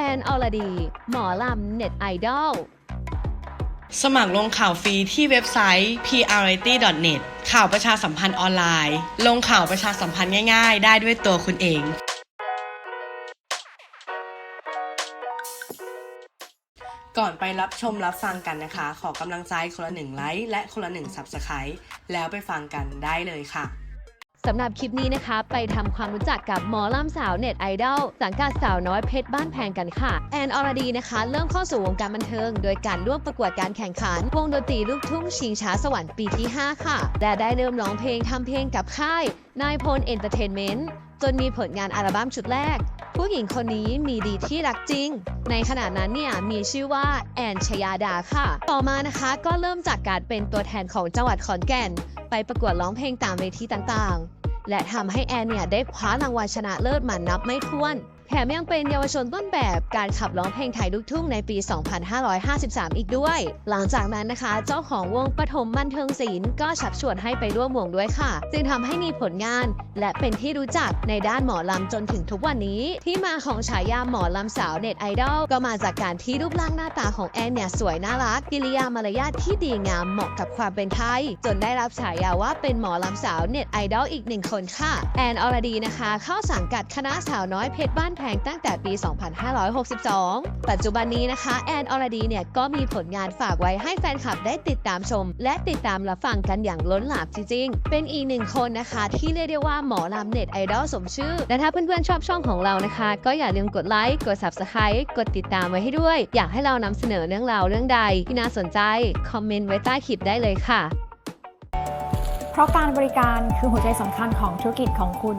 แอนอรดี หมอลำเน็ตไอดอล สมัครลงข่าวฟรีที่เว็บไซต์ prrity.net ข่าวประชาสัมพันธ์ออนไลน์ ลงข่าวประชาสัมพันธ์ง่ายๆ ได้ด้วยตัวคุณเองก่อนไปรับชมรับฟังกันนะคะ ขอกำลังใจคนละหนึ่งไลค์และคนละหนึ่ง Subscribe แล้วไปฟังกันได้เลยค่ะ สำหรับคลิปนี้นะคะ ไปทำความรู้จักกับหมอลำสาวเน็ตไอดอลสังกัดสาวน้อยเพชรบ้านแพงกันค่ะ แอนอรดีนะคะ เริ่มเข้าสู่วงการบันเทิง โดยการร่วมประกวดการแข่งขัน วงดนตรีลูกทุ่งชิงช้าสวรรค์ปีที่ 5 ค่ะ และได้เริ่มร้องเพลงทำเพลงกับค่ายนายพลเอนเตอร์เทนเมนต์จนมีผลงานอัลบั้มชุดแรก ผู้หญิงคนนี้มีดีที่รักจริง ในขณะนั้นเนี่ยมีชื่อว่าแอนชยาดาค่ะ ต่อมานะคะก็เริ่มจากการเป็นตัวแทนของจังหวัดขอนแก่น ไปประกวดร้องเพลงตามเวทีต่างๆ และทำให้แอนเนี่ยได้คว้ารางวัลชนะเลิศมานับไม่ถ้วน แถมยังเป็นเยาวชนต้นแบบการขับร้องเพลงไทยลูกทุ่งในปี 2553 อีกด้วย หลังจากนั้นนะคะ เจ้าของวงปฐมบันเทิงศิลป์ก็ชักชวนให้ไปร่วมวงด้วยค่ะ จึงทำให้มีผลงาน และเป็นที่รู้จักในด้านหมอลำจนถึงทุกวันนี้ ที่มาของฉายาหมอลำสาวเน็ตไอดอลก็มาจากการที่รูปร่างหน้าตาของแอนเนี่ยสวยน่ารักกิริยามารยาทที่ดีงามเหมาะกับความเป็นไทย จนได้รับฉายาว่าเป็นหมอลำสาวเน็ตไอดอลอีกหนึ่งคนค่ะ แอนอรดีนะคะ เข้าสังกัดคณะสาวน้อยเพชรบ้านพงตั้งแต่ปี 2562 ปัจจุบันนี้นะคะแอนอรดีเนี่ยก็มีผลงานฝากไว้ให้แฟนคลับได้ติดตามชม และติดตามรับฟังกันอย่างล้นหลามจริงๆ เป็นอีกหนึ่งคนนะคะที่เรียกได้ว่าหมอลำเน็ตไอดอลสมชื่อ และถ้าเพื่อนๆชอบช่องของเรานะคะ ก็อย่าลืมกดไลค์ กด Subscribe กดติดตามไว้ให้ด้วย อยากให้เรานำเสนอเรื่องราวเรื่องใดที่น่าสนใจ คอมเมนต์ไว้ใต้คลิปได้เลยค่ะ เพราะการบริการคือหัวใจสำคัญของธุรกิจของคุณ